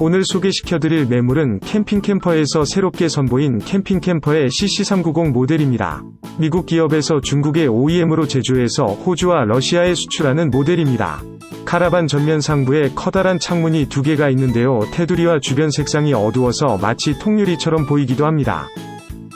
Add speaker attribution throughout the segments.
Speaker 1: 오늘 소개시켜드릴 매물은 캠핑 캠퍼에서 새롭게 선보인 캠핑 캠퍼의 CC390 모델입니다. 미국 기업에서 중국의 OEM으로 제조해서 호주와 러시아에 수출하는 모델입니다. 카라반 전면 상부에 커다란 창문이 두 개가 있는데요. 테두리와 주변 색상이 어두워서 마치 통유리처럼 보이기도 합니다.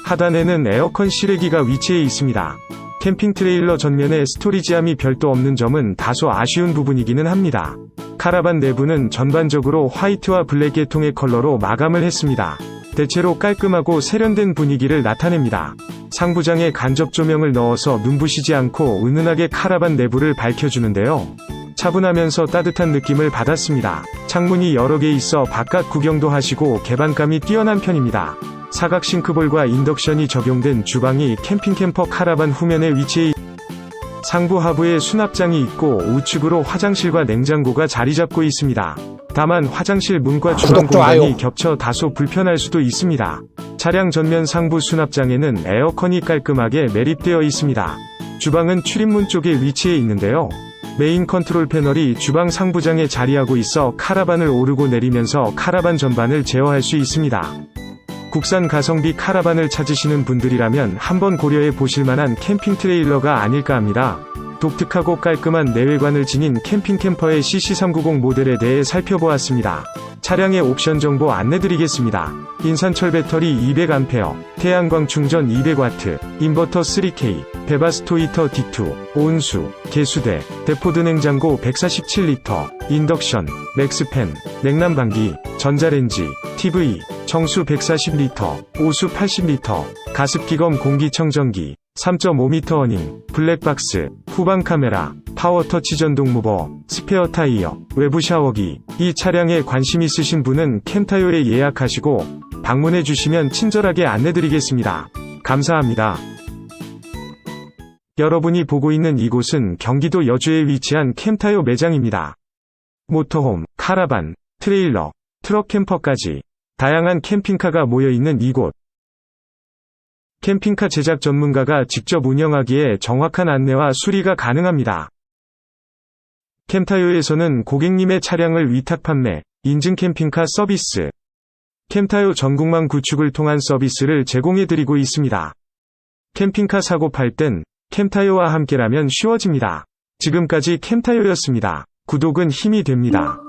Speaker 1: 하단에는 에어컨 실외기가 위치해 있습니다. 캠핑 트레일러 전면에 스토리지함이 별도 없는 점은 다소 아쉬운 부분이기는 합니다. 카라반 내부는 전반적으로 화이트와 블랙 계통의 컬러로 마감을 했습니다. 대체로 깔끔하고 세련된 분위기를 나타냅니다. 상부장에 간접 조명을 넣어서 눈부시지 않고 은은하게 카라반 내부를 밝혀주는데요. 차분하면서 따뜻한 느낌을 받았습니다. 창문이 여러 개 있어 바깥 구경도 하시고 개방감이 뛰어난 편입니다. 사각 싱크볼과 인덕션이 적용된 주방이 캠핑 캠퍼 카라반 후면에 위치해 있- 상부 하부에 수납장이 있고 우측으로 화장실과 냉장고가 자리 잡고 있습니다. 다만 화장실 문과 주방. 공간이 겹쳐 다소 불편할 수도 있습니다. 차량 전면 상부 수납장에는 에어컨이 깔끔하게 매립되어 있습니다. 주방은 출입문 쪽에 위치해 있는데요. 메인 컨트롤 패널이 주방 상부장에 자리하고 있어 카라반을 오르고 내리면서 카라반 전반을 제어할 수 있습니다. 국산 가성비 카라반을 찾으시는 분들이라면 한번 고려해 보실 만한 캠핑 트레일러가 아닐까 합니다. 독특하고 깔끔한 내외관을 지닌 캠핑 캠퍼의 CC390 모델에 대해 살펴보았습니다. 차량의 옵션 정보 안내드리겠습니다. 인산철 배터리 200A, 태양광 충전 200W, 인버터 3K, 베바스토 히터 D2, 온수, 개수대, 대포드 냉장고 147리터, 인덕션, 맥스팬, 냉난방기, 전자레인지, TV, 청수 140리터, 오수 80리터, 가습기검 공기청정기, 3.5m 어닝, 블랙박스, 후방 카메라, 파워 터치 전동 무버, 스페어 타이어, 외부 샤워기. 이 차량에 관심 있으신 분은 캠타요에 예약하시고 방문해 주시면 친절하게 안내드리겠습니다. 감사합니다. 여러분이 보고 있는 이곳은 경기도 여주에 위치한 캠타요 매장입니다. 모터홈, 카라반, 트레일러, 트럭 캠퍼까지 다양한 캠핑카가 모여 있는 이곳. 캠핑카 제작 전문가가 직접 운영하기에 정확한 안내와 수리가 가능합니다. 캠타요에서는 고객님의 차량을 위탁 판매, 인증 캠핑카 서비스, 캠타요 전국망 구축을 통한 서비스를 제공해드리고 있습니다. 캠핑카 사고 팔 땐 캠타요와 함께라면 쉬워집니다. 지금까지 캠타요였습니다. 구독은 힘이 됩니다.